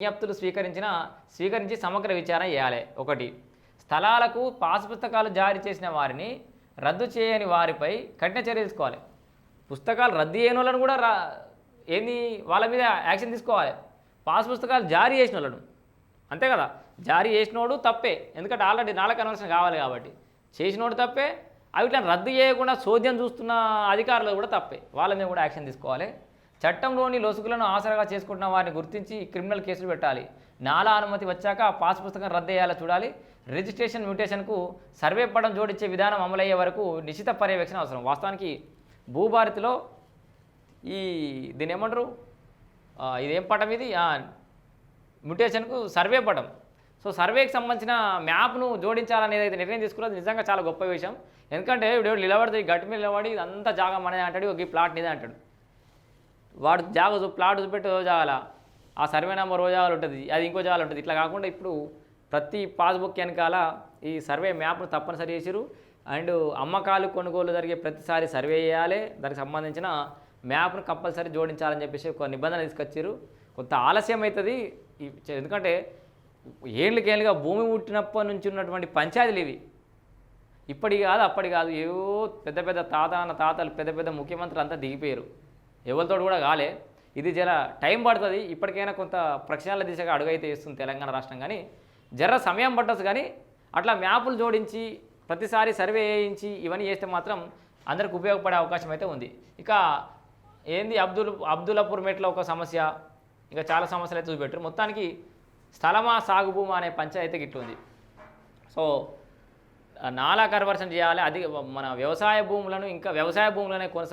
విజ్ఞప్తులు స్వీకరించిన స్వీకరించి సమగ్ర విచారణ చేయాలి. ఒకటి స్థలాలకు పాస్ పుస్తకాలు జారీ చేసిన వారిని రద్దు చేయని వారిపై కఠిన చర్య తీసుకోవాలి. పుస్తకాలు రద్దు చేయని వాళ్ళని కూడా రా ఏంది వాళ్ళ మీద యాక్షన్ తీసుకోవాలి. పాస్ పుస్తకాలు జారీ చేసిన వాళ్ళను. అంతే కదా? జారీ చేసినోడు తప్పే. ఎందుకంటే ఆల్రెడీ నాలుగు కన్వర్షన్ కావాలి కాబట్టి. చేసినోడు తప్పే. అవి రద్దు చేయకుండా చోద్యం చూస్తున్న అధికారులు కూడా తప్పే. వాళ్ళ మీద కూడా యాక్షన్ తీసుకోవాలి. చట్టంలోని లొసుగులను ఆసరాగా చేసుకుంటున్న వారిని గుర్తించి క్రిమినల్ కేసులు పెట్టాలి. నాలా అనుమతి వచ్చాక పాస్ పుస్తకం రద్దయ్యేలా చూడాలి. రిజిస్ట్రేషన్ మ్యూటేషన్కు సర్వే పడం జోడించే విధానం అమలయ్యే వరకు నిశ్చిత పర్యవేక్షణ అవసరం. వాస్తవానికి భూభారతిలో ఈ దీని ఏమంటారు ఇదేం పటం ఇది? మ్యూటేషన్కు మ్యుటేషన్కు సర్వే పటం. సో సర్వేకి సంబంధించిన మ్యాప్ను జోడించాలనేది అయితే నిర్ణయం తీసుకున్నది నిజంగా చాలా గొప్ప విషయం. ఎందుకంటే ఇప్పుడు నిలబడితే గట్టి మీద నిలబడి ఇదంతా జాగా మనదే అంటాడు ఒక ఈ ప్లాట్ నిదే అంటాడు. వాడు జాగ ప్లాట్ చూపెట్టి జాగాల ఆ సర్వే నెంబర్ ఓ ఉంటుంది అది ఇంకో జాగాలు ఉంటుంది. ఇట్లా కాకుండా ఇప్పుడు ప్రతి పాస్బుక్ వెనకాల ఈ సర్వే మ్యాప్ను తప్పనిసరి చేసిరు అండ్ అమ్మకాలు కొనుగోలు జరిగే ప్రతిసారి సర్వే చేయాలి. దానికి సంబంధించిన మ్యాప్ను కంపల్సరీ జోడించాలని చెప్పేసి ఒక నిబంధన తీసుకొచ్చారు కొంత ఆలస్యం అవుతుంది ఎందుకంటే ఏళ్ళకేళ్ళుగా భూమి పుట్టినప్పటి నుంచి ఉన్నటువంటి పంచాయతీలు ఇవి. ఇప్పటి కాదు అప్పటి కాదు. ఏవో పెద్ద పెద్ద తాత అన్న తాతలు పెద్ద పెద్ద ముఖ్యమంత్రులు అంతా దిగిపోయారు ఎవరితో కూడా కాలే. ఇది జర టైం పడుతుంది. ఇప్పటికైనా కొంత ప్రక్షాళన దిశగా అడుగైతే వేస్తుంది తెలంగాణ రాష్ట్రం కానీ జర సమయం పట్టచ్చు కానీ అట్లా మ్యాపులు జోడించి ప్రతిసారి సర్వే చేయించి ఇవన్నీ చేస్తే మాత్రం అందరికి ఉపయోగపడే అవకాశం అయితే ఉంది. ఇక ఏంది అబ్దుల్ అబ్దుల్లాపూర్ మెట్లో ఒక సమస్య ఇంకా చాలా సమస్యలు అయితే చూపెట్టారు. మొత్తానికి స్థలమా సాగు భూమా అనే పంచాయతీ గిట్లుంది సో నాలా కన్వర్షన్ చేయాలి. అది మన వ్యవసాయ భూములను ఇంకా వ్యవసాయ భూములనే కొనసాగ